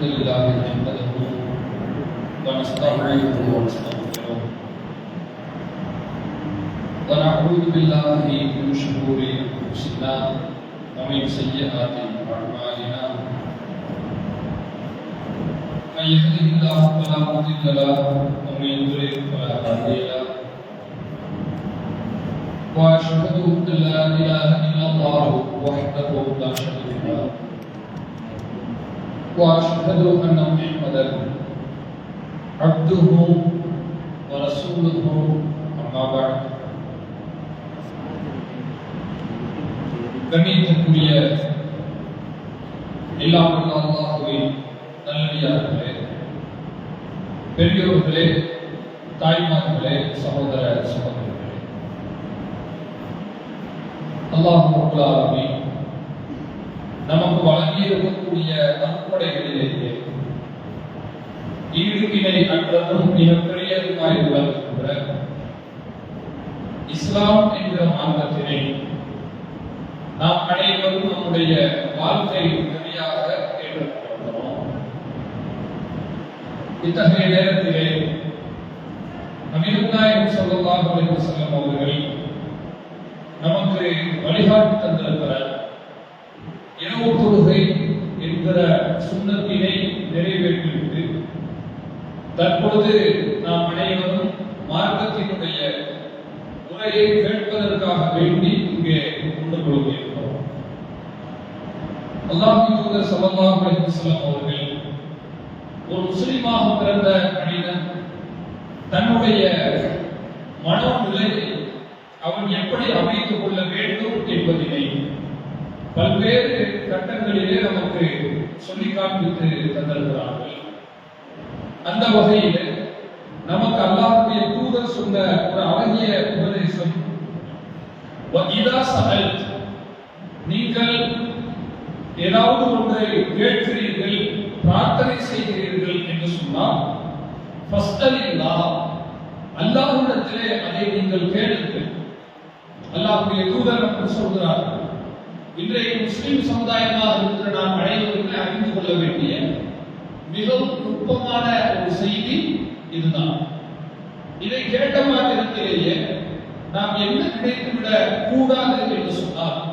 الحمد لله نحمده ونستعينه ونستغفره. ونعوذ بالله من شرور أنفسنا ومن سيئات أعمالنا. من يهده الله فلا مضل له ومن يضلل فلا هادي له. وأشهد أن لا إله إلا الله وحده لا شريك له. واشهد ان محمدا عبده ورسوله اما بعد கண்ணியத்திற்குரிய எல்லாம் வல்ல அல்லாஹுவின் நல்லடியார்களே பெரியோர்களே தாய்மார்களே சகோதர சகோதரர்களே அல்லாஹ் ரப்பல் ஆலமீன் நமக்கு வழங்கியிருக்கக்கூடிய நன்கொடைகளிலேயே ஈடுக்கிணை அற்றதும் மிகப்பெரியதுமாய் விளங்குகின்ற இஸ்லாம் என்ற மார்க்கத்தினை நாம் அனைவரும் நம்முடைய வாழ்க்கை உதவியாக ஏற்றுக்கொள்கிறோம் இத்தகைய நேரத்திலே நபிகள்நாயகம் சொல்லலாம் அலைஹி அவர்கள் நமக்கு வழிகாட்டி தந்திருக்கிறார். தற்பொழுது நாம் அனைவரும் மார்க்கத்தினுடைய உரையை கேட்பதற்காக வேண்டி இங்கே கொண்டு கொள்கிறோம் அல்லாஹ் தூதர் ஸல்லல்லாஹு அலைஹி வஸல்லம் அவர்கள் ஒரு முஸ்லிமாக பிறந்த மனிதன் தன்னுடைய மனோநிலையை அவன் எப்படி அமைத்துக் கொள்ள வேண்டும் என்பதினை பல்வேறு கட்டங்களிலே நமக்கு சொல்லி காண்பித்து தந்திருக்கிறார்கள். அந்த வகையில் நமக்கு அல்லாஹ்வுடைய தூதர் சொன்ன ஒரு அழகிய உபதேசம். இதா சகல் நீங்கள் ஏதாவது ஒன்றை கேட்கிறீர்கள் பிரார்த்தனை செய்கிறீர்கள் என்று சொன்னால் ஃபஸ்டலில்லா அல்லாஹ்விடத்திலே அதை நீங்கள் கேளுங்கள். அல்லாஹ்வுடைய தூதர் நமக்கு சொல்கிறார். இன்றைய முஸ்லிம் சமுதாயமாக இருந்து நாம் அனைவருமே அறிந்து கொள்ள வேண்டிய மிகவும் நுட்பமான ஒரு செய்தி இதுதான். இதை கேட்ட மாத்திரத்திலேயே நாம் என்ன கிடைத்துவிட கூடாது என்று சொன்னார்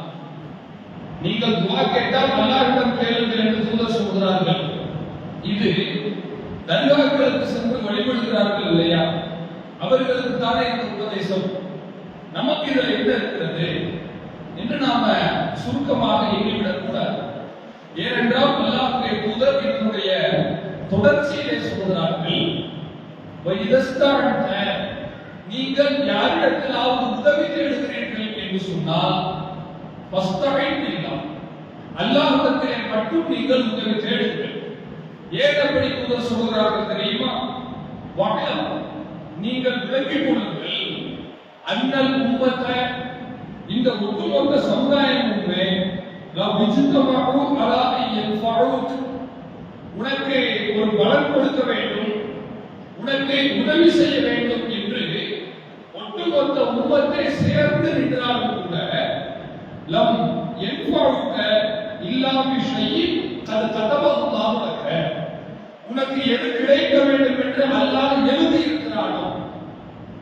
நீங்கள் துவா கேட்டால் அல்லாஹ்விடம் கேளுங்கள் என்று தூதர் சொல்கிறார்கள். இது தர்காக்களுக்கு சென்று வழிபடுகிறார்கள் இல்லையா? அவர்களுக்கு தானே இந்த உபதேசம். நமக்கு இதில் என்ன இருக்கிறது? என்று நாம சுருக்கமாக எண்ணிவிடக் கூடாது ஏனென்றால் அல்லாஹ்வுடைய தூதர் இதனுடைய தொடர்ச்சியை சொல்கிறார்கள் வைதஸ்தான நீங்கள் யாரிடத்திலாவது உதவி தேடுகிறீர்கள் என்று சொன்னால் ஃபஸ்தகைன் இல்லம் மட்டும் நீங்கள் உதவி தேடுங்கள். ஏன் அப்படி தூதர் சொல்கிறார்கள் தெரியுமா? வகலம் நீங்கள் விளங்கிக் கொள்ளுங்கள். அண்ணல் உம்மத்தை இந்த ஒட்டுமொத்த சமுதாயம் லவ் உனக்கு ஒரு பலன் கொடுக்க வேண்டும் உனக்கு உதவி செய்ய வேண்டும் என்று ஒட்டுமொத்த உம்மத்தை சேர்ந்து நின்றாலும் கூட லம் என்பாவுக்க இல்லா பிஷையின் அது கதவல்லாஹ் லக்க உனக்கு எது கிடைக்க வேண்டும் என்று அல்லாஹ் எழுதி இருக்கிறானோ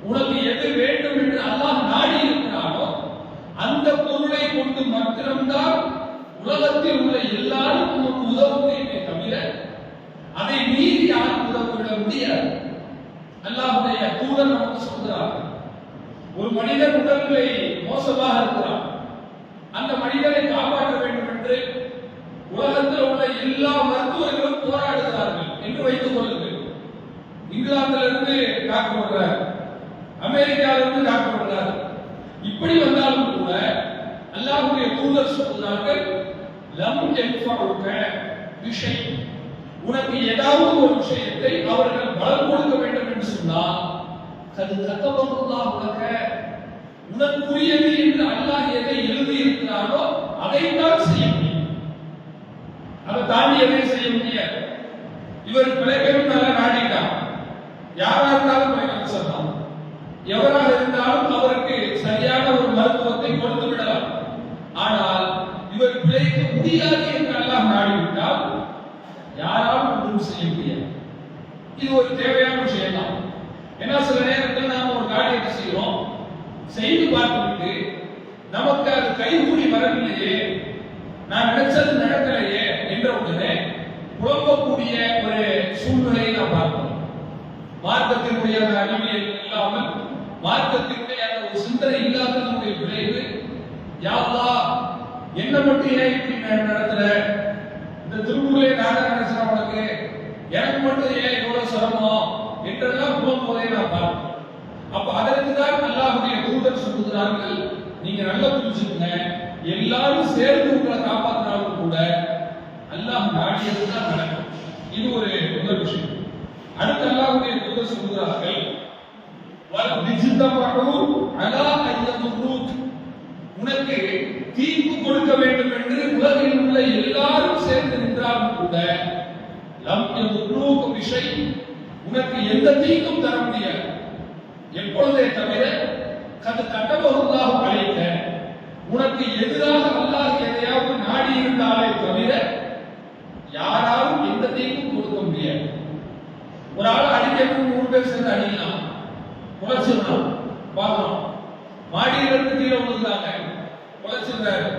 உனக்கு எது வேண்டும் என்று அல்லாஹ் நாடி இருக்கிறானோ அந்த பொருளை கொண்டு மாத்திரம்தான் உலகத்தில் உள்ள எல்லாரும் உனக்கு உதவ தவிர அதை மீறி யாரும் உதவிட முடியாது. அல்லாஹுடைய தூதர் நமக்கு சொல்கிறார் ஒரு மனிதன் உடல்நிலை மோசமாக இருக்கிறான் அந்த மனிதனை காப்பாற்ற வேண்டும் என்று உலகத்தில் உள்ள எல்லா மருத்துவர்களும் போராடுகிறார்கள் என்று வைத்துக் கொள்ளுங்கள். இங்கிலாந்திலிருந்து டாக்டர் வர்றார் அமெரிக்காவிலிருந்து டாக்டர் வர்றார் இப்படி வந்தாலும் கூட அல்லாஹுடைய தூதர் சொல்கிறார்கள் லம் யன்ஃபஉக விஷயம். உனக்கு ஏதாவது ஒரு விஷயத்தை அவர்கள் பலம் கொடுக்க வேண்டும் என்று சொன்னால் அது கத்தவல்லாஹ் உலக உனக்குரியது என்று அல்லாஹ் எதை எழுதி இருக்கிறாரோ அதைத்தான் செய்ய முடியும். அதை தாண்டி எதையும் செய்ய முடியாது? இவர் பிழைக்கணும் நல்லா நாடிட்டான் யாரா இருந்தாலும் பிழைக்க சொல்லலாம். எவராக இருந்தாலும் அவருக்கு சரியான ஒரு மருத்துவத்தை கொடுத்து விடலாம். ஆனால் இவர் பிழைக்க முடியாது என்று அல்லாஹ் நாடிவிட்டால் யாராலும் ஒன்றும் செய்ய முடியாது. இது ஒரு தேவையான விஷயம் தான் ஏன்னா சில நேரத்தில் நாம ஒரு காரியத்தை செய்யறோம் செய்து பார்த்துட்டு நமக்கு அது கைகூடி வரவில்லையே நான் நினைச்சது நடக்கலையே என்ற உடனே குழம்பக்கூடிய ஒரு சூழ்நிலையை நாம் பார்க்கிறோம் மார்க்கத்தினுடைய அந்த அறிவியல் இல்லாமல் மார்க்கத்தினுடைய அந்த ஒரு சிந்தனை இல்லாத நம்முடைய விளைவு யாவா என்ன மட்டும் ஏன் இப்படி ந- இந்த திருமூலே நாட நினைச்சா உனக்கு எனக்கு மட்டும் ஏன் இவ்வளவு சிரமம்? என்றெல்லாம் போகும்போதே நான் பார்ப்பேன். அப்ப அதற்கு தான் அல்லாஹ்வுடைய தூதர் சொல்லுகிறார்கள் நீங்க நல்லா புரிஞ்சுக்கங்க எல்லாரும் சேர்ந்து உங்களை காப்பாத்தினாலும் கூட அல்லாஹ் நாடியது தான் நடக்கும். இது ஒரு முதல் விஷயம். அடுத்து அல்லாஹுடைய தூதர் சொல்லுகிறார்கள் உனக்கு தீர்ப்பு கொடுக்க வேண்டும் என்று உலகில் உள்ள எல்லாரும் சேர்ந்து நின்றாலும் கூட லம் யதுருக் விஷய் உனக்கு எந்த தீங்கும் தர முடியாது. எப்பொழுதே தவிர கது கட்டபகுல்லாக அழைக்க உனக்கு எதிராக அல்லாஹ் எதையாவது நாடி இருந்தாலே தவிர யாராலும் எந்த தீங்கும் கொடுக்க முடியாது. ஒரு ஆள் அடிக்கணும் நூறு பேர் சேர்ந்து அடிக்கலாம். குலைச்சிடலாம் பார்க்கலாம். மாடியில இருந்து கீழே விழுந்தாங்க. குலைச்சிடுறாரு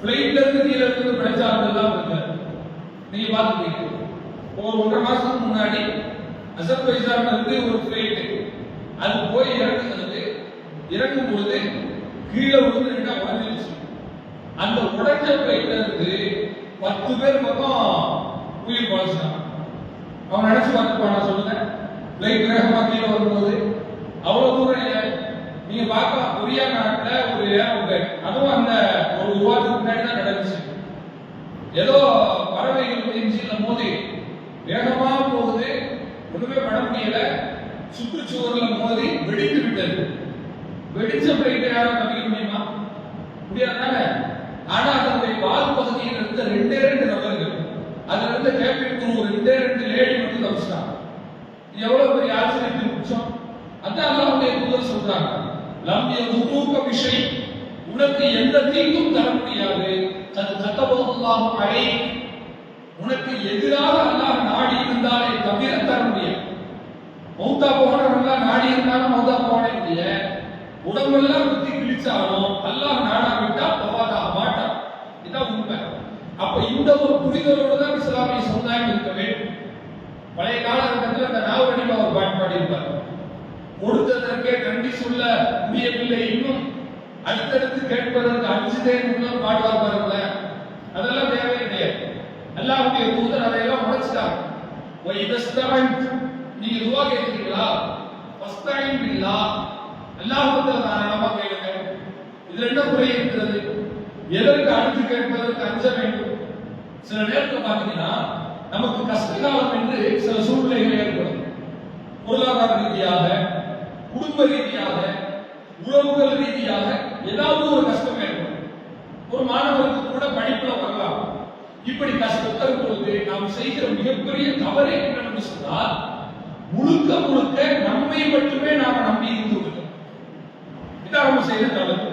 பிளைட்ல இருந்து கீழே இருந்து பிரச்சாரங்கள்லாம் இருக்காரு நீங்க பார்த்துருக்கீங்க ஒரு ஒன்றரை மாசத்துக்கு முன்னாடி அசர்பைசான்ல இருந்து ஒரு பிளைட் அது போய் இறங்குனது இறங்கும் பொழுது கீழே விழுந்து ரெண்டா உடஞ்சிருச்சு அந்த உடைஞ்ச பிளைட்ல இருந்து பத்து பேர் பக்கம் உயிர் பழச்சிட்டான் அவன் நினைச்சு பார்த்துப்பானா சொல்லுங்க பிளைட் வேகமா கீழே வரும்போது அவ்வளவு தூரம் நீங்க பார்க்கலாம் கொரியா நாட்டில் ஒரு ஏரோப்ளேன் அதுவும் அந்த ஒரு விவாதத்துக்கு முன்னாடி தான் நடந்துச்சு ஏதோ பறவைகள் இன்ஜின்ல மோதி வேகமா போகுது. ஒண்ணுமே பண்ண முடியல. சுற்றுச்சுவர்ல மோதி வெடித்து விட்டது. வெடிச்ச பிளைட்டை யாரும் கவிக்க முடியுமா? முடியாதானே? ஆனா அதனுடைய வால் பகுதியில் இருந்த ரெண்டே ரெண்டு நபர்கள் அதுல இருந்த கேப்டன் குரு ரெண்டே ரெண்டு லேடி மட்டும் தப்பிச்சிட்டாங்க. எவ்வளவு பெரிய ஆச்சரியத்தின் உச்சம்? அதான் அல்லாவுடைய தூதர் சொல்றாங்க. லம்பிய யதுருக விஷயம் உனக்கு எந்த தீங்கும் தர முடியாது. அது கத்தபல்லாஹு அலைக் உனக்கு எதிராக அல்லாஹ் நாடி இருந்தாலே தவிர தர முடியாது. மௌத்தா போனவங்களாம் நாடி இருந்தாலும் மௌத்தா போனே முடிய உடம்பெல்லாம் குத்தி கிழிச்சாலும் அல்லாஹ் நாடா விட்டா பவாதா மாட்டான். இதான் உண்மை. அப்ப இந்த ஒரு புரிதலோடு தான் இஸ்லாமிய சமுதாயம் இருக்க வேண்டும். பழைய காலகட்டத்தில் அந்த நாவடியில் அவர் பாட்டு பாடியிருப்பார். கொடுத்ததற்கே நன்றி சொல்ல முடியவில்லை. இன்னும் அடுத்தடுத்து கேட்பதற்கு அஞ்சுதே முன்னும் பாடுவார் பாருங்களேன் அதெல்லாம் தேவை கிடையாது. அல்லாஹ்வுடைய தூதர் அதையெல்லாம் உடைச்சிட்டாங்க ஒரு இதஸ்தவன்ட் நீங்க துவா கேட்கிறீங்களா? ஃபர்ஸ்ட் டைம் இல்லா அல்லாஹ்வுக்கு தாராளமா கேளுங்க இது என்ன குறை இருக்கிறது. எதற்கு அடுத்து கேட்பதற்கு அஞ்ச வேண்டும்? சில நேரத்தில் பார்த்தீங்கன்னா நமக்கு கஷ்ட காலம் என்று சில சூழ்நிலைகள் ஏற்படும். பொருளாதார ரீதியாக குடும்ப ரீதியாக உறவுகள் ரீதியாக ஏதாவது ஒரு கஷ்டம் ஏற்படும் ஒரு மாணவருக்கு கூட படிப்புல வரலாம். இப்படி கஷ்டத்தை பொழுது நாம் செய்கிற மிகப்பெரிய தவறே என்னன்னு சொன்னால் முழுக்க முழுக்க நம்மை மட்டுமே நாம் நம்பி இருந்து விடுகிறோம். இதான் நம்ம செய்த தவறு.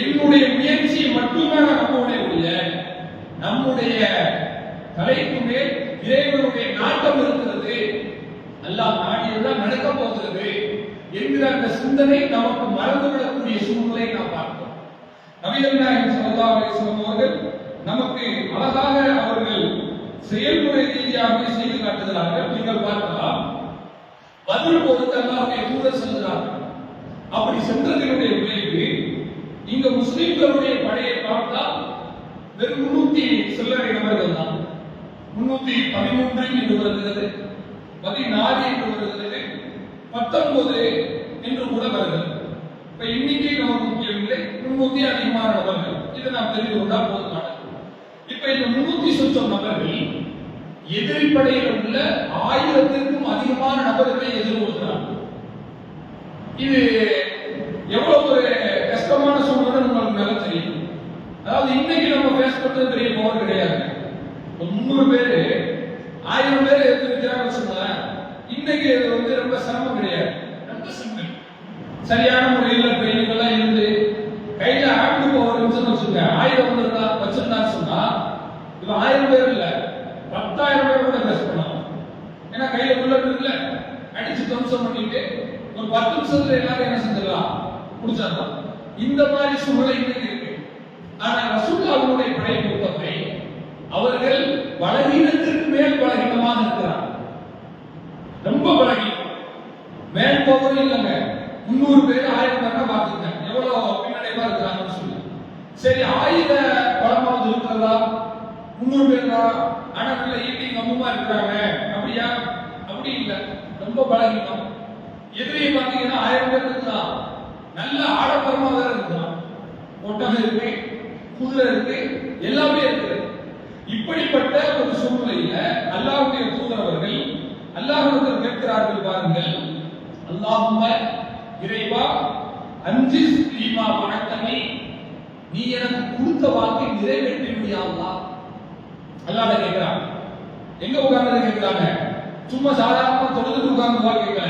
என்னுடைய முயற்சியை மட்டுமே நான் நம்புவதே உள்ள நம்முடைய தலைக்கு மேல் இறைவனுடைய நாட்டம் இருக்கிறது. அல்லாஹ் நாடியதுதான் நடக்க போகிறது. என்கிற அந்த சிந்தனை நமக்கு மறந்துவிடக்கூடிய சூழ்நிலை நாம் பார்க்கிறோம். நவீன நாயகம் ஸல்லல்லாஹு அலைஹி அவர்கள் நமக்கு அழகாக அவர்கள் செயல்முறை ரீதியாகவே செய்து காட்டுகிறார்கள். நீங்கள் பார்க்கலாம். பதில் பொறுத்து அல்லாஹ்வுடைய தூதர் செல்கிறார்கள். அப்படி சென்றதனுடைய விளைவு இங்க முஸ்லிம்களுடைய படையை பார்த்தால் வெறும் முன்னூத்தி சில்லறை நபர்கள் தான். முன்னூத்தி பதிமூன்று என்று வருகிறது. பதினாறு என்று வருகிறது. பத்தொன்பது என்று கூட வருகிறது இப்ப எண்ணிக்கை நமக்கு முக்கியமில்லை முன்னூத்தி அதிகமான நபர்கள். இதை நாம் தெரிந்து கொண்டால் போதுமானது இப்ப இந்த முன்னூத்தி சொச்சம் நபர்கள் எதிரி உள்ள ஆயிரத்திற்கும் அதிகமான நபர்களை எதிர்கொள்கிறார்கள் இது எவ்வளவு ஒரு கஷ்டமான சூழ்நிலை உங்களுக்கு நல்லா தெரியும் அதாவது இன்னைக்கு நம்ம ஃபேஸ் பண்றது பெரிய பவர் கிடையாது. முன்னூறு பேரு ஆயிரம் பேர் எதிர்க்கிறாங்க சொன்னேன் இன்னைக்கு இது வந்து ரொம்ப சிரமம் கிடையாது. ரொம்ப சிம்பிள் சரியான முறையில் ட்ரைனிங் எல்லாம் இருந்து கையில ஆண்டு பவர் இருந்துச்சுன்னு வச்சுங்க ஆயிரம் இருந்தா வச்சிருந்தா சொன்னா இது ஆயிரம் பேர் இல்ல. பத்தாயிரம் பேர் கூட ஃபேஸ் பண்ணலாம். ஏன்னா கையில புல்லட் இருக்குல்ல அடிச்சு துவம்சம் பண்ணிட்டு ஒரு பத்து நிமிஷத்துல எல்லாரும் என்ன செஞ்சிடலாம்? முடிச்சிடலாம். இந்த மாதிரி சூழ்நிலை இன்னைக்கு இருக்கு. ஆனா ரசூல்லாவுடைய படையை பொறுத்தவரை அவர்கள் பலகீனத்திற்கு மேல் பலகீனமாக இருக்கிறார் ரொம்ப பழகி. மேல் போவதும் இல்லைங்க. முன்னூறு பேர் ஆயிரம் பேர் பார்த்துங்க எவ்வளவு பின்னடைவா இருக்கிறாங்கன்னு சொல்லி. சரி ஆயுத பலமாவது இருக்கிறதா? முன்னூறு பேர்? தான் ஆனா நல்ல ஈட்டிங் அம்மா இருக்கிறாங்க. அப்படியா? அப்படி இல்லை. ரொம்ப பழகிட்டோம். எதிரியை பார்த்தீங்கன்னா ஆயிரம் பேர் இருக்கலாம். நல்ல ஆடம்பரமா வேற இருக்கலாம். ஒட்டகம் இருக்கு குதிரை இருக்கு எல்லாமே இருக்கு. இப்படிப்பட்ட ஒரு சூழ்நிலையில அல்லாவுடைய தூதரவர்கள் அல்லாஹ் கேட்கிறார்கள் பாருங்கள். அல்லாஹும்ம இறைவா அஞ்சி லீமா வணக்கமே. நீ எனக்கு கொடுத்த வாக்கை நிறைவேற்றி முடியாதா அல்லாஹ். கேட்கிறான்? எங்க உட்கார்ந்து கேட்கிறாங்க? சும்மா சாதாரணமா தொழுது உட்கார்ந்து கேட்கல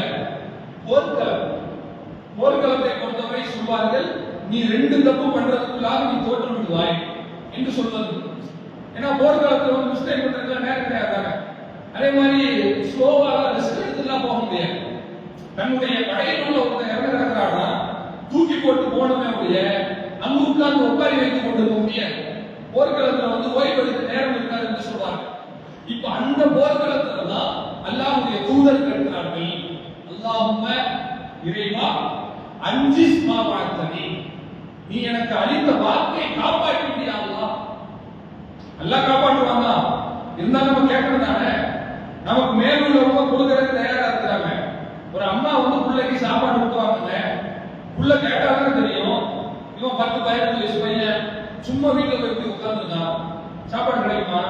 போர்க்களம் போர்க்களத்தை பொறுத்தவரை சொல்வார்கள் நீ ரெண்டு தப்பு பண்றதுக்குள்ளாக நீ தோற்று விடுவாய் என்று சொல்வது. ஏன்னா போர்க்களத்தில் வந்து மிஸ்டேக் பண்றதுக்கு நேரம் கிடையாது ஸ்லோவாக மாதிரி ஸ்லோவா ரிஸ்க் எடுத்துலாம் போக முடியாது. தன்னுடைய படையில் உள்ள ஒருத்தன் இறங்குறாங்கன்னா தூக்கி போட்டு போனமே ஒழிய அங்க உட்கார்ந்து உட்காரி வைத்துக் கொண்டு போக முடியாது. போர்க்களத்துல வந்து ஓய்வு எடுக்க நேரம் இருக்காது என்று சொல்றாங்க இப்ப அந்த போர்க்களத்துல தான் அல்லாஹுடைய தூதர் கேட்கிறார்கள். அல்லாஹும்ம இறைவா அஞ்சு வாழ்த்தனி நீ எனக்கு அளித்த வாழ்க்கையை காப்பாற்றி முடியாதா? நல்லா காப்பாற்றுவாங்க இருந்தாலும் நம்ம கேட்கறதானே? நமக்கு மேலுள்ளவங்க கொடுக்கறதுக்கு தயாரா இருக்கிறாங்க. ஒரு அம்மா வந்து பிள்ளைக்கு சாப்பாடு ஊட்டுவாங்க புள்ள கேட்டாதான் தெரியும். இவன் பத்து பதினஞ்சு வயசு பையன். சும்மா வீட்டுல போய் உட்கார்ந்துருக்கான் சாப்பாடு கிடைக்குமா?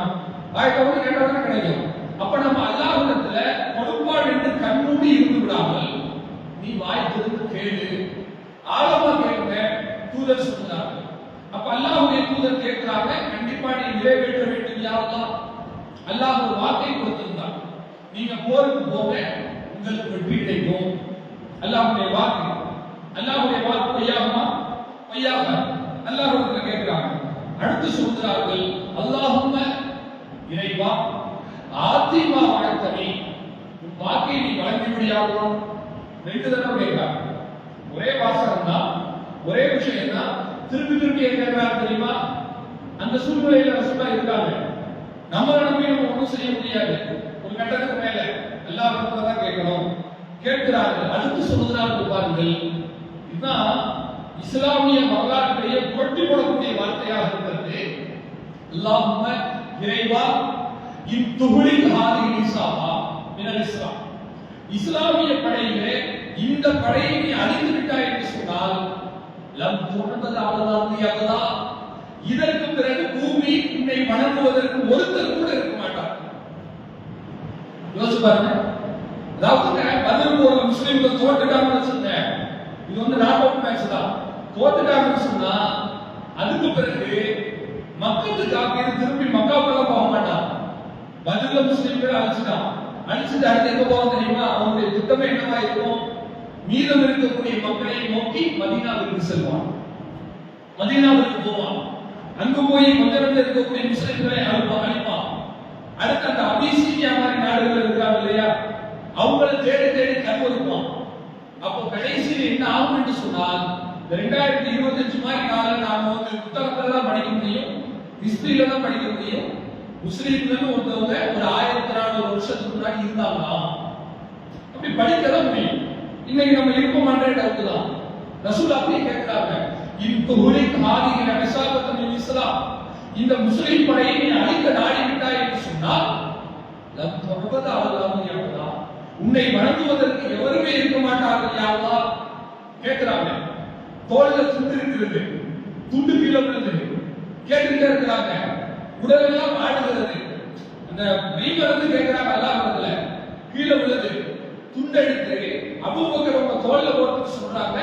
ஆயிரத்தி கேட்டாலும் கிடைக்கும். அப்ப நம்ம அல்லாஹ்விடத்துல கொடுப்பாடு என்று கண்மூடி இருந்து விடாமல் நீ வாய் திறந்து கேளு. ஆழமா கேளுங்க. தூதர் சொன்னாங்க. அப்ப அல்லாஹுடைய தூதர் கேட்கிறாங்க கண்டிப்பா நீ நிறைவேற்ற வேண்டும் யாரெல்லாம் அல்லாஹ்? ஒரு வார்த்தை கொடுத்திருந்தான். நீங்க போருக்கு போங்க உங்களுக்கு வெற்றி கிடைக்கும். அல்லாஹ்வுடைய வாக்கு. அல்லாஹ்வுடைய வாக்கு பொய்யாகுமா? பொய்யாக அல்லாஹ் கேட்கிறாங்க. அடுத்து சொல்கிறார்கள் அல்லாஹும் இறைவா ஆத்திமா வழக்கமே வாக்கை நீ வழங்கி முடியாதோ ரெண்டு தடவை கேட்கிறாங்க. ஒரே வாசகம் தான். ஒரே விஷயம் தான் திருப்பி திருப்பி என்ன தெரியுமா? அந்த சூழ்நிலையில ரசூலா இருக்காங்க. நம்ம நம்பி நம்ம ஒன்றும் செய்ய முடியாது. கட்டத்துக்கு மேல எல்லா தான் கேட்கணும். கேட்கிறார்கள். அடுத்து சொல்லுகிறார்கள் பாருங்கள். இதுதான் இஸ்லாமிய வரலாற்றையே புரட்டி போடக்கூடிய வார்த்தையாக இருக்கிறது. இல்லாம இறைவா இத்துகுளி ஹாதிஹி இசாபா மினல் இஸ்லாம். இஸ்லாமிய படையிலே இந்த படையை நீ அழிந்து விட்டாய் என்று சொன்னால் லம் இதற்கு பிறகு பூமி உன்னை வணங்குவதற்கு ஒருத்தர் கூட யோசிச்சு பாருங்க. அதாவது பதில் போற முஸ்லீம்கள் தோத்துட்டாங்கன்னு சொன்னேன் இது வந்து நாட் அவுட் மேட்ச் தான். தோத்துட்டாங்கன்னு சொன்னா அதுக்கு பிறகு மக்களுக்கு காப்பீடு திரும்பி மக்காவுக்கெல்லாம் போக மாட்டான். பதில முஸ்லீம்கள் அழிச்சுட்டான். அழிச்சுட்டு அடுத்து எங்க போக தெரியுமா? அவங்களுடைய திட்டமே என்னவா இருக்கும்? மீதம் இருக்கக்கூடிய மக்களை நோக்கி மதீனாவிற்கு செல்வான். மதீனாவிற்கு போவான். அங்கு போய் மந்திரத்தில் இருக்கக்கூடிய முஸ்லிம்களை அழுப்பான் அழிப்பான். அடுத்து அந்த அபிசீனியா மாதிரி நாடுகள் இருக்காங்க இல்லையா? அவங்கள தேடி தேடி கருவறுப்பான் அப்போ கடைசியில் என்ன ஆகும் என்று சொன்னால் ரெண்டாயிரத்தி இருபத்தஞ்சு மாதிரி நாள் நாம வந்து புத்தகத்துல தான் படிக்க முடியும் ஹிஸ்டரியில தான் படிக்க முடியும். முஸ்லீம்கள் ஒருத்தவங்க ஒரு ஆயிரத்தி நானூறு வருஷத்துக்கு முன்னாடி இருந்தாங்களா அப்படி படிக்க தான் முடியும். இன்னைக்கு நம்ம இருப்போமான்றே டவுட் தான் ரசூல் அப்படியே கேட்கிறாங்க இந்த உலிக் ஆதிகிற விசாபத்தன் இஸ்லாம். இந்த முஸ்லிம் படையை நீ அழிக்க நாடி விட்டாய் என்று சொன்னால் லம் தொடர்பது அல்லாமல் யாவதா உன்னை வணங்குவதற்கு எவருமே இருக்க மாட்டார்கள் யாவதா கேட்கிறாங்க. தோல்ல துண்டு இருக்கிறது. துண்டு கீழே விழுது கேட்டுக்கிட்டே இருக்கிறாங்க. உடலெல்லாம் ஆடுகிறது. அந்த மெய்வர் வந்து கேட்கிறாங்க அல்லாஹ்விடத்துல கீழே விழுது துண்டெடுத்து அபூபக்கர் உங்க தோல்ல போட்டு சொல்றாங்க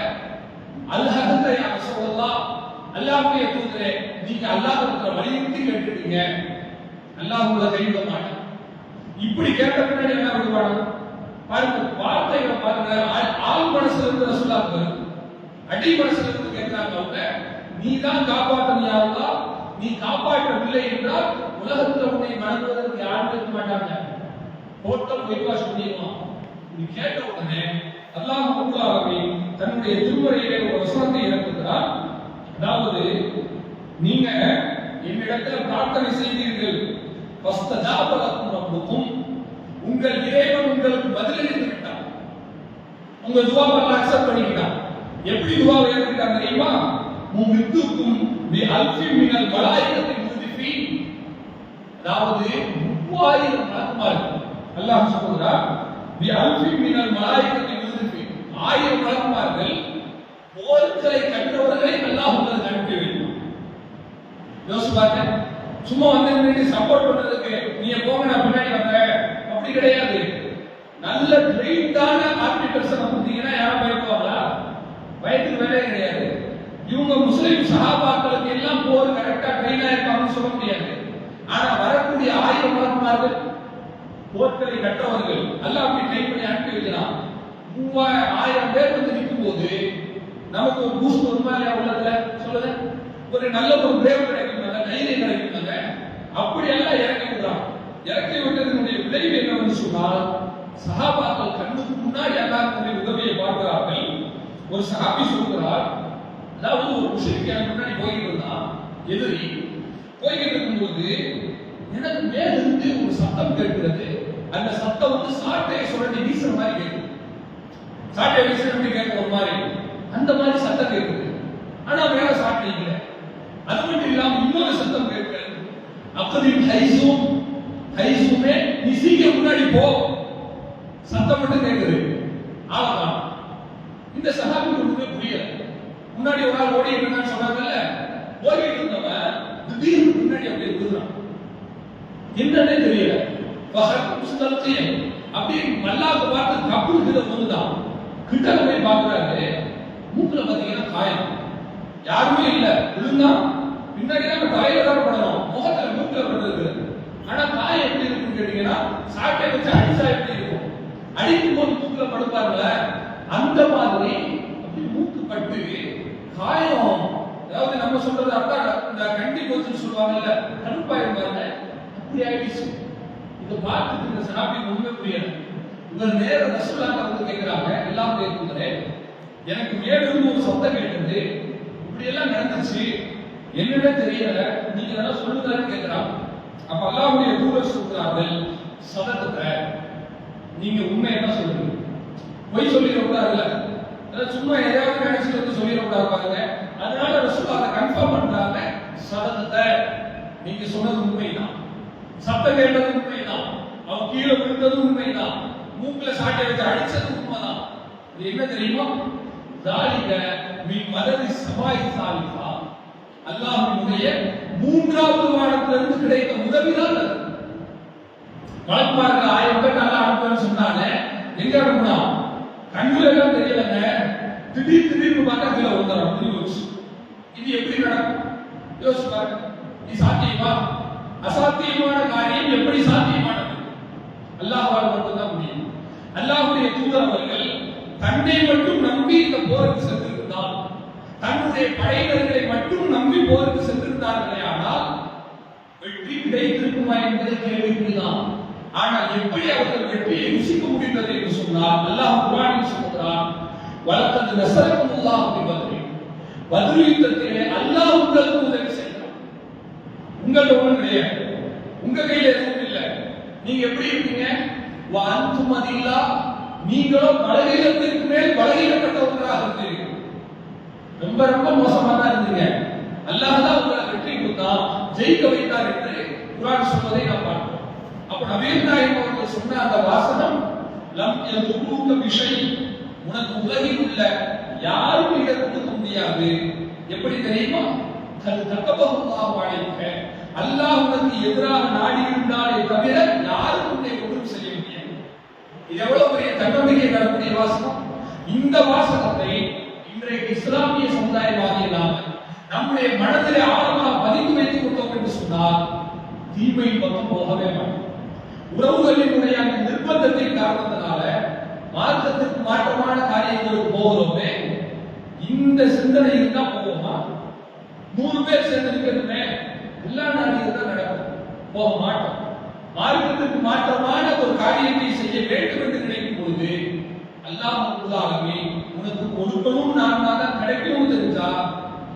அல்லாஹ் யார் சொல்லலாம் அல்லாஹ்வுடைய தூதரே நீங்க அல்லாஹ்விடத்துல வலியுறுத்தி கேட்டுருக்கீங்க அல்லாஹ் உங்களை கைவிட மாட்டேன். இப்படி கேட்ட பின்னாடி என்ன விடுவாங்க பாருங்க வார்த்தைகளை பாருங்க ஆள் மனசுல இருந்து ரசூலா வருது அடி மனசுல இருந்து கேட்கிறாங்க அவங்க நீ தான் காப்பாற்றினியாவா நீ காப்பாற்றவில்லை என்றால் உலகத்துல உன்னை வணங்குவதற்கு யாரும் இருக்க மாட்டாங்க. போட்டல் ஒயிட் வாஷ் நீ கேட்ட உடனே அல்லாஹ் ரப்பல் தன்னுடைய திருமுறையிலே ஒரு வசனத்தை இறக்குகிறார் அதாவது நீங்க என்னிடத்துல பிரார்த்தனை செய்தீர்கள். உங்கள் இறைவன் உங்களுக்கு பதிலளித்து விட்டார் உங்க துவாவை அக்செப்ட் பண்ணிக்கிட்டான். எப்படி துவாவை ஏற்றுக்கிட்டான் தெரியுமா? முமித்துக்கும் பி அல்ஃபி மினல் மலாயிகத்தின் முர்திஃபீன் அதாவது மூவாயிரம் மலக்குமார்கள் அல்லாஹ் சொல்கிறார் பி அல்ஃபி மினல் மலாயிகத்தின் ஆயிரம் மலக்குமார்கள் போர்க்களை கற்றவர்களை அல்லாஹ் உங்களுக்கு அனுப்பி வைக்கும் யோசிச்சு பாருங்க. சும்மா வந்து சப்போர்ட் பண்றதுக்கு நீங்க போங்க நான் பின்னாடி வந்தேன் அப்படி கிடையாது. நல்ல ட்ரெயின்டான ஆர்மி பர்சனை கொடுத்தீங்கன்னா யாரும் பயப்படுவாங்களா? பயத்துக்கு வேலையே கிடையாது. இவங்க முஸ்லிம் சகாபாக்களுக்கு எல்லாம் போர் கரெக்டா ட்ரெயின் ஆயிருப்பாங்கன்னு சொல்ல முடியாது. ஆனா வரக்கூடிய ஆயிரம் மலக்குமார்கள் போர்க்களை கட்டவர்கள் எல்லாம் அப்படி ட்ரெயின் பண்ணி அனுப்பி வைக்கலாம். மூவாயிரம் ஆயிரம் பேர் வந்து நிற்கும் போது நமக்கு ஒரு பூஸ்ட் வருமா இல்லையா உள்ளதுல சொல்லுங்க. ஒரு நல்ல ஒரு பிரேவ் கிடையாது நல்ல தைரியம் கிடைக்கும் அப்படி எல்லாம் இறக்கி விடுறான் இறக்கி விட்டதனுடைய விளைவு என்னவென்று சொன்னால் சகாபாக்கள் கண்ணுக்கு முன்னாடி எல்லாருடைய உதவியை பார்க்கிறார்கள். ஒரு சகாபி சொல்கிறார் அதாவது ஒரு முஸ்லிம் முன்னாடி போய்கிட்டு இருந்தான். எதிரி போய்கிட்டு இருக்கும்போது எனக்கு மேலிருந்து ஒரு சத்தம் கேட்கிறது. அந்த சத்தம் வந்து சாட்டையை சுரண்டி வீசுற மாதிரி கேட்குது. சாட்டையை வீசுற மாதிரி கேட்குற மாதிரி. அந்த மாதிரி சத்தம் கேட்குது. ஆனா மேல சாட்டை இல்லை. இன்னொரு சத்தம் கேட்கிறது அப்பதின் ஹைசூம் ஹைசூமே நீ சீக்கிரம் முன்னாடி போ. சத்தம் மட்டும் கேட்குது. ஆளலாம் இந்த சகாபி ஒண்ணுமே புரியல. முன்னாடி ஒரு ஆள் ஓடி இருந்தான்னு சொன்னாங்கல்ல ஓடிட்டு இருந்தவன் திடீர்னு முன்னாடி அப்படியே விழுறான் என்னன்னே தெரியல. பகல் புஸ்தகத்தையும் அப்படியே மல்லாக்க பார்த்து கப்பு கிட்ட வந்துதான் கிட்ட போய் பாக்குறாரு மூக்குல பாத்தீங்கன்னா காயம். யாருமே இல்ல. விழுந்தா பின்னாடி நம்ம தலையில தான் படணும். முகத்துல மூக்குல படுறது. ஆனா காயம் எப்படி இருக்குன்னு கேட்டீங்கன்னா சாட்டை வச்சு அடிச்சா எப்படி இருக்கும்? அடிக்கும் போது மூக்குல படுப்பாருல? அந்த மாதிரி அப்படி மூக்கு பட்டு காயம் அதாவது நம்ம சொல்றது அதான் இந்த கண்டி போச்சுன்னு சொல்லுவாங்கல்ல கருப்பாயிரம் பாருங்க. அப்படி ஆயிடுச்சு. இதை பார்த்துட்டு இந்த சாப்பி உண்மை புரியல. இவர் நேர ரசூலாங்க வந்து கேட்கிறாங்க எல்லாம் கேட்குறே எனக்கு மேலிருந்து ஒரு சத்தம் கேட்டது. இப்படி எல்லாம் நடந்துச்சு. என்னன்னே தெரியல நீங்க எல்லாம் சொல்லுங்கன்னு கேட்கிறான் அப்ப அல்லாஹ்வுடைய தூதர் சொல்றார்கள் சதத்தை நீங்க உண்மை என்ன சொல்றீங்க? பொய் சொல்லிட கூடாதுல்ல. சும்மா எதையாவது நினைச்சு வந்து சொல்லிடக்கூடாது பாருங்க. அதனால ரசூல் அதை கன்ஃபார்ம் பண்றாங்க சதத்தை நீங்க சொன்னது உண்மைதான். சத்தம் கேட்டது உண்மைதான். அவன் கீழே விழுந்தது உண்மைதான். மூக்குல சாட்டை வச்சு அடிச்சது உண்மைதான். இது என்ன தெரியுமா? தாலிக மீ மததி சபாய் சாலிகா அல்லாஹ்வினுடைய மூன்றாவது வாரத்திலிருந்து கிடைத்த உதவிதான் அது. வழக்குமார்கள் ஆயிரம் பேர் நல்லா அனுப்புன்னு சொன்னாங்க எங்க அனுப்புனா? கண்ணுல எல்லாம் தெரியலங்க. திடீர் திடீர்னு பார்த்தா கீழே வந்துடும் அப்படி வச்சு. இது எப்படி நடக்கும்? யோசிச்சு பாருங்க. இது சாத்தியமா? அசாத்தியமான காரியம் எப்படி சாத்தியமானது? அல்லாஹால் மட்டும்தான் முடியும். அல்லாஹுடைய தூதர் அவர்கள் தன்னை மட்டும் நம்பி இந்த போருக்கு சென்று தன்னுடைய படையினர்களை மட்டும் நம்பி போருக்கு சென்றிருந்தார்களே ஆனால் வெற்றி கிடைத்திருக்குமா என்பதை கேள்விக்குறிதான் ஆனால் எப்படி அவர்கள் வெற்றியை ருசிக்க முடிந்தது என்று சொன்னால் அல்லாஹ் குர்ஆனில் சொல்கிறான் வளர்த்தது நசரக்கும் அல்லாஹ் பி பத்ரி யுத்தத்திலே அல்லாஹ் உங்களுக்கு உதவி செய்கிறான். உங்கள் ஒன்றும் கிடையாது. உங்க கையில எதுவும் இல்லை. நீங்க எப்படி இருக்கீங்க? வாழ்த்து அதில்லா. நீங்களும் பலகீனத்திற்கு மேல் பலகீனப்பட்டவர்களாக ரொம்ப ரொம்ப மோசமா தான் இருந்தீங்க. அல்லாஹ் தான் உங்களை வெற்றி கொடுத்தான் ஜெயிக்க வைத்தார் என்று குரான் சொன்னதை நாம் பார்க்கிறோம் அப்ப நபீர் நாயகம் அவர்கள் சொன்ன அந்த வாசகம் லம் யதுருக்க விஷய் உனக்கு உலகில் உள்ள யாரும் இதை கொடுக்க முடியாது. எப்படி தெரியுமா? கல் தக்கப்பகுதாக அலைக்க அல்லாஹ் உனக்கு எதிராக நாடி இருந்தாலே தவிர யாரும் உன்னை ஒன்றும் செய்ய முடியாது. இது எவ்வளவு பெரிய தன்னம்பிக்கை தரக்கூடிய வாசகம்? இந்த வாசகத்தை இன்றைக்கு இஸ்லாமிய சமுதாயமாக இல்லாமல் நம்முடைய மனதிலே ஆழமாக பதிந்து வைத்துக் கொண்டோம் என்று சொன்னால் தீமை பக்கம் போகவே மாட்டோம். உறவுகளினுடைய அந்த நிர்பந்தத்தின் காரணத்தினால மார்க்கத்திற்கு மாற்றமான காரியங்களுக்கு போகிறோமே இந்த சிந்தனை இருந்தா போவோமா? நூறு பேர் சேர்ந்து நிற்கிறதுமே எல்லா நாட்டிலும் தான் நடக்கும். போக மாட்டோம். மார்க்கத்திற்கு மாற்றமான ஒரு காரியத்தை செய்ய வேண்டும் என்று நினைக்கும் பொழுது அல்லாஹ் உள்ளாகவே உனக்கு கொடுக்கவும் நான் தான் தெரிஞ்சா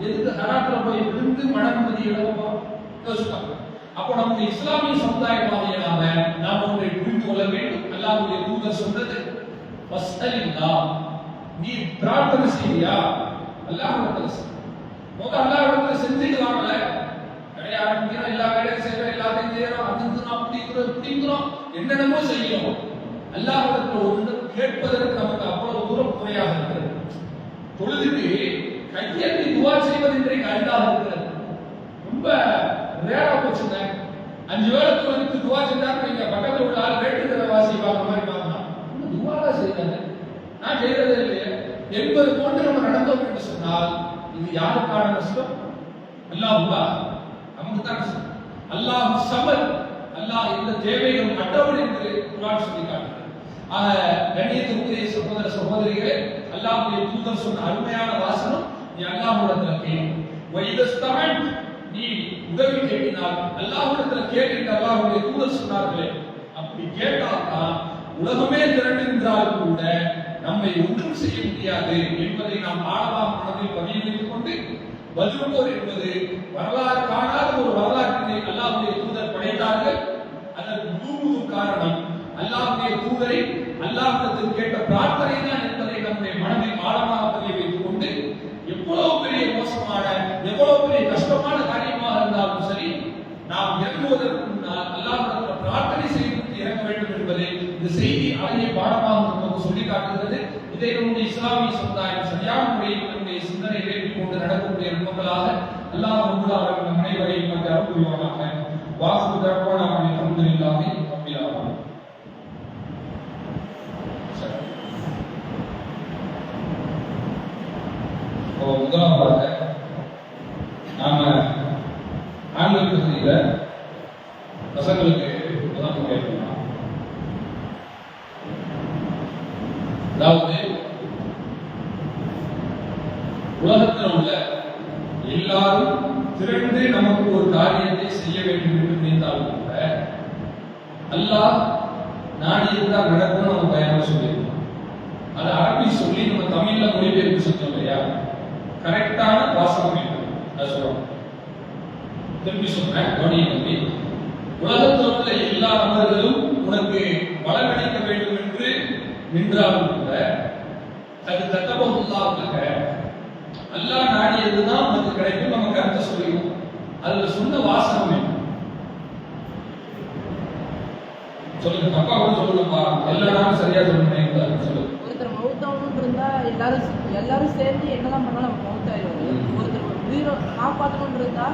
எதுக்கு ஹராத்துல போய் விழுந்து மனநிம்மதி இழப்போம்? யோசிப்பாங்க. அப்போ நமக்கு இஸ்லாமிய சமுதாயமாகியனால நாம் ஒன்றை புரிந்து கொள்ள வேண்டும். அல்லாஹுடைய தூதர் சொன்னது வஸ்தலில்லா நீ பிரார்த்தனை செய்யா அல்லாஹ் முதல்ல அல்லாஹ் இடத்துல செஞ்சுட்டு வாங்கல ஆரம்பிக்கிறோம் எல்லா வேலையும் செய்யறோம் எல்லாத்தையும் செய்யறோம் அதுங்கிறோம் அப்படிங்கிறோம் இப்படிங்கிறோம் என்னென்னமோ செய்யணும் அல்லாஹ் இடத்துல ஒன்று கேட்பதற்கு நமக்கு அவ்வளவு தூரம் குறையாக இருக்கிறது. தொழுதுக்கு கையெழுத்தி துவா செய்வது இன்றைக்கு அரிதாக இருக்கிறது. ரொம்ப ரேரா போச்சுங்க. அஞ்சு வேளை வந்து துவா செஞ்சாங்க இங்க பக்கத்தில் உள்ள ஆள் வேட்டுக்கிற வாசி பார்க்குற மாதிரி பார்க்கலாம். துவாலா செய்தாங்க. நான் செய்யறதே இல்லையே. என்பது போன்று நம்ம நடந்தோம் என்று சொன்னால் இது யாருக்கான நஷ்டம்? அல்லாஹுவா நமக்கு தான் நஷ்டம். அல்லாஹ் சமல் அல்லாஹ் இந்த தேவைகள் அட்டவணை என்று குரான் சொல்லி காட்டுகிறது ஆக கண்ணியத்திற்குரிய சகோதர சகோதரிகளே அல்லாஹ்வுடைய தூதர் சொன்ன அருமையான வாசனம் நீ அல்லாஹ்விடத்துல கேள். வைதஸ்தமன் நீ உதவி கேட்டினால் அல்லாஹ்விடத்துல கேள் என்று அல்லாஹ்வுடைய தூதர் சொன்னார்களே அப்படி கேட்டால்தான் உலகமே திரண்டிருந்தால் கூட நம்மை ஒன்றும் செய்ய முடியாது என்பதை நாம் ஆழமாக மனதில் பதிய வைத்துக் கொண்டு பதில் என்பது வரலாறு காணாத ஒரு வரலாற்றினை அல்லாஹ்வுடைய தூதர் படைத்தார்கள். அதற்கு முழுவதும் காரணம். அல்லாஹ்வுடைய தூதரை அல்லாஹ்விடத்தில் கேட்ட பிரார்த்தனை தான் என்பதை நம்முடைய மனதில் ஆழமாக பதிய வைத்துக் கொண்டு எவ்வளவு பெரிய மோசமான எவ்வளவு பெரிய கஷ்டமான காரியமாக இருந்தாலும் சரி நாம் இறங்குவதற்கு முன்னால் அல்லாஹ்விடத்தில் பிரார்த்தனை செய்து இறங்க வேண்டும் என்பதை இந்த செய்தி அழகிய பாடமாக நமக்கு சொல்லி காட்டுகிறது. இதை நம்முடைய இஸ்லாமிய சமுதாயம் சரியான முறையில் நம்முடைய சிந்தனை ஏற்றிக் கொண்டு நடக்கக்கூடிய நண்பர்களாக அல்லாஹ் ரபுல்லாஹ் அனைவரையும் நமக்கு அருள் புரிவானாக வாசு தரப்பான அல்ஹம்துலில்லாஹி ரப்பில் ஆலமீன் சரி. இப்போ முதலாவதாக நாம ஆண்கள் பகுதியில பசங்களுக்கு முதல் கேட்கலாம் அதாவது உலகத்தில் உள்ள எல்லாரும் திரண்டு நமக்கு ஒரு காரியத்தை செய்ய வேண்டும் என்று நினைத்தாலும் கூட அல்லாஹ் நாடி இருந்தால் நடக்கும் நம்ம பயணம் சொல்லியிருக்கோம் அது அரபி சொல்லி நம்ம தமிழ்ல மொழிபெயர்ப்பு செஞ்சோம் இல்லையா கரெக்டான வாசகம் என்ன அது சொல்றோம் திருப்பி சொல்றேன் கவனியை நம்பி உலகத்தில் உள்ள எல்லா நபர்களும் உனக்கு பலனளிக்க வேண்டும் என்று நின்றாலும் கூட அது தத்தபகுல்லாவுக்காக அல்லாஹ் நாடியதுதான் நமக்கு கிடைக்கும் நமக்கு கருத்தை சொல்லியும் அதுல சொன்ன வாசகம் என்ன? சொல்லுங்க தப்பா கூட சொல்லுங்கப்பா எல்லா நாளும் சரியா சொல்லுங்க சொல்லுங்க. எல்லாரும் சேர்ந்து என்னதான் பண்ணாலும் நம்ம மவுத்தாயிடுவாரு ஒருத்தர் உயிரை காப்பாற்றணும்னு இருந்தா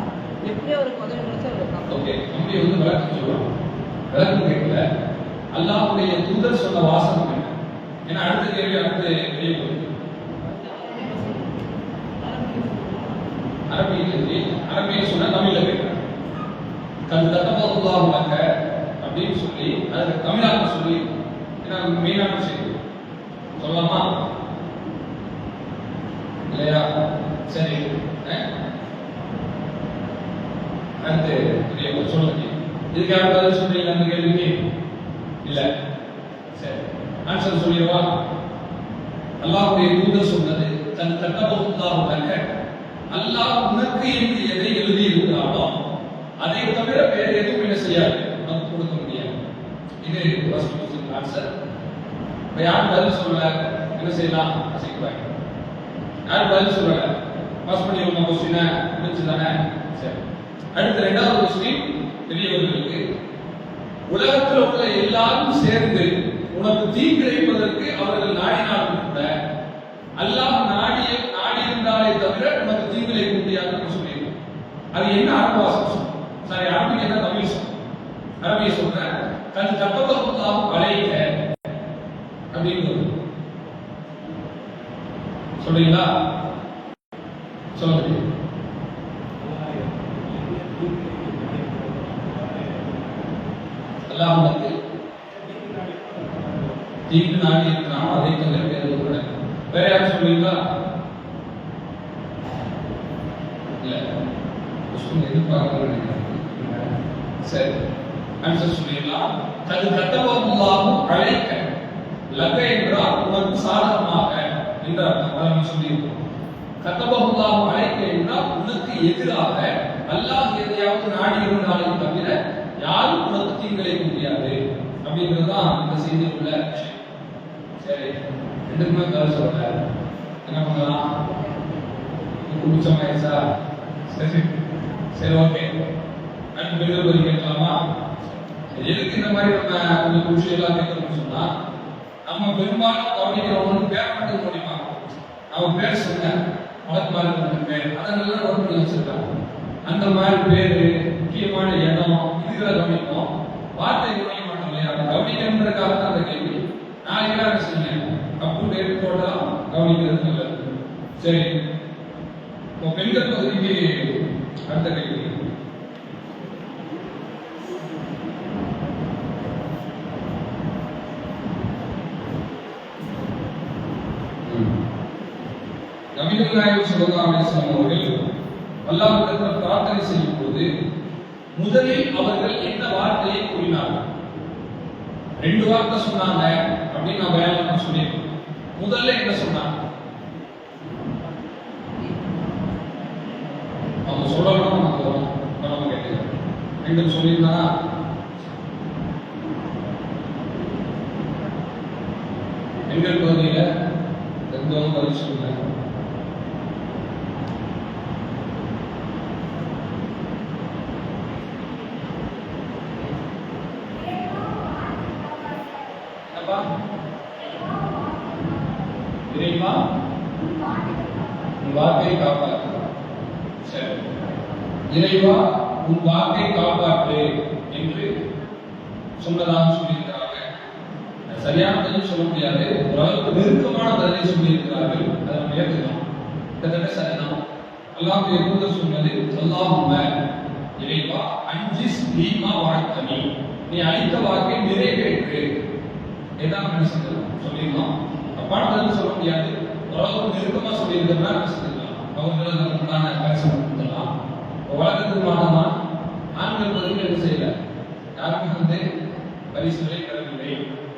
எப்படி அவருக்கு உதவி கிடைச்சா அவர் காப்பாற்றணும். ஓகே தம்பி வந்து விளக்கம் சொல்லுவாங்க விளக்கம் கேட்கல. அல்லாஹ்வுடைய தூதர் சொன்ன வாசகம் என்ன? ஏன்னா அடுத்த கேள்வி அடுத்து வெளியே போகுது. அரபியில் இருந்து அரபியில் சொன்ன தமிழ்ல லக்க அப்படின்னு சொல்லி அதுக்கு தமிழாக சொல்லி ஏன்னா மெயினான செய்தி சொல்லலாமா? இல்லையா? சரி அடுத்து சொல்லுங்க. இதுக்கு யாரும் பதில் சொல்றீங்க? அந்த கேள்விக்கு? இல்ல. சரி. ஆன்சர் சொல்லிடுவா? அல்லாஹ்வுடைய தூதர் சொன்னது தன் தக்கபகுல்லாஹுலக அல்லாஹ் உனக்கு என்று எதை எழுதி இருக்கிறானோ அதை தவிர வேற எதுவும் என்ன செய்யாது. உனக்கு கொடுக்க முடியாது. இது ஃபர்ஸ்ட் கொஸ்டின் ஆன்சர் இப்ப யார் பதில் சொல்ல? என்ன செய்யலாம்? அசைக்குவாங்க யார் பதில் சொல்லல பாஸ் பண்ணி உங்க கொஸ்டினை முடிச்சு தானே சரி. அடுத்த ரெண்டாவது கொஸ்டின் பெரியவர்களுக்கு உலகத்தில் உள்ள எல்லாரும் சேர்ந்து உனக்கு தீங்கிழைப்பதற்கு அவர்கள் நாடினாலும் கூட அல்லாஹ் நாடிய நாடி இருந்தாலே தவிர உனக்கு தீங்கிழைக்க முடியாதுன்னு சொல்லியிருக்கோம் அது என்ன அரபாசம் சாரி அரபிக்கு என்ன தமிழ் சொல்லும் அரபிய சொல்றேன். கண் கப்பலாம் அழைக்க அப்படின்னு சொல்றீங்களா? சொல்லுங்க. அல்லாஹ் உனக்கு தீங்கு நாடி இருக்கிறான் அதை தவிர வேறு எதுவும் வேற யாரும் சொல்லுவீங்களா இல்ல. கொஸ்டின் சரி. ஆன்சர் சொல்லிடலாம் கது கத்தவல்லாஹு அழைக்க லக்க என்றால் உனக்கு சாதகமாக என்ற அர்த்தம் அதை கத்தபகுல்லாஹ் அழைக்க என்றால் உனக்கு எதிராக அல்லாஹ் எதையாவது நாடி இருந்தாலே தவிர யாரும் உனக்கு தீங்கிழைக்க முடியாது அப்படிங்கிறது தான் இந்த செய்தியில் உள்ள விஷயம். சரி ரெண்டுக்குமே கருத்து சொல்ல என்ன பண்ணலாம்? குடிச்சமாயிருச்சா சரி. சரி ஓகே. அடுத்து பெரிய கேட்கலாமா? எதுக்கு இந்த மாதிரி நம்ம உங்களுக்கு விஷயம் எல்லாம் கேட்கணும்னு சொன்னா நம்ம பெரும்பாலும் கவனிக்கிறவங்க பேர் மட்டும் முடியுமா அவன் பேர் சொன்னேன். வழக்கு மாதிரி பேர். அதெல்லாம் நோட் பண்ணி அந்த மாதிரி பேரு முக்கியமான இடம் இதுகளை கவனிப்போம். வார்த்தை கவனிக்க மாட்டோம் இல்லையா? அதை கவனிக்கணுன்றதுக்காக தான் அந்த கேள்வி. நான் என்ன சொன்னேன்? அப்பு பேர் போட்டால் கவனிக்கிறது நல்லது. சரி. இப்போ பெண்கள் பகுதிக்கு அடுத்த கேள்வி. நபிகள் நாயகம் ஸல்லல்லாஹு அவர்கள் பிரார்த்தனை செய்யும் போது முதலில் அவர்கள் எந்த வார்த்தையை கூறினார்கள்? ரெண்டு வார்த்தை சொன்னாங்க அப்படின்னு நான் வேலை சொல்லியிருக்கேன் முதல்ல என்ன சொன்னாங்க? அவங்க சொல்லணும் நமக்கு ரெண்டு இப்ப நம்ம கேட்டுக்கிறோம் ரெண்டும் சொல்லியிருந்தா எங்கள் பகுதியில் எந்த பதில் சொல்லுங்க என்னப்பா இறைவா உன் வாக்கை காப்பாற்று சரி இறைவா உன் வாக்கை காப்பாற்று என்று சொன்னதாக சொல்லியிருக்கிறார்கள் சரியான பதில் சொல்ல முடியாது. ஓரளவுக்கு நெருக்கமான பதிலை சொல்லியிருக்கிறார்கள். அதை நம்ம ஏற்றுக்கணும். கிட்டத்தட்ட சரிதான். அல்லாஹ்வுடைய தூதர் சொன்னது? அல்லாஹும்ம இறைவா அஞ்சு ஸ்லீமா வாழ்த்தனி நீ அளித்த வாக்கை நிறைவேற்று இதான் என்ன செஞ்சிடலாம் சொல்லிடலாம் தப்பான பதில் சொல்ல முடியாது. ஓரளவுக்கு நெருக்கமாக சொல்லியிருக்கிறதா என்ன செஞ்சிடலாம் அவங்களுக்கு உண்டான பரிசு கொடுத்துடலாம். உலகத்துக்கு மாதமா ஆண்கள் பதில் என்ன செய்யல? யாருமே வந்து பரிசுகளை பெறவில்லை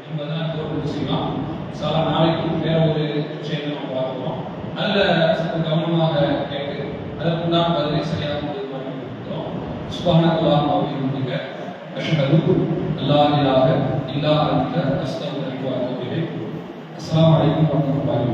என்பதை தோற்று செய்யலாம். சால நாளைக்கும் வேற ஒரு விஷயத்தை நம்ம பார்க்கிறோம் அதில் சற்று கவனமாக கேட்டு அதற்குண்டான பதிலை சரியாக கொடுக்கிறோம் சுபானகுலாம் அப்படின்னு அஷ்டகு அல்லா இலாஹ இல்லா அன்த அஸ்தக்ஃபிருக்க வ அத்தூபு அலைக்கும் வரஹ்மத்துல்லாஹி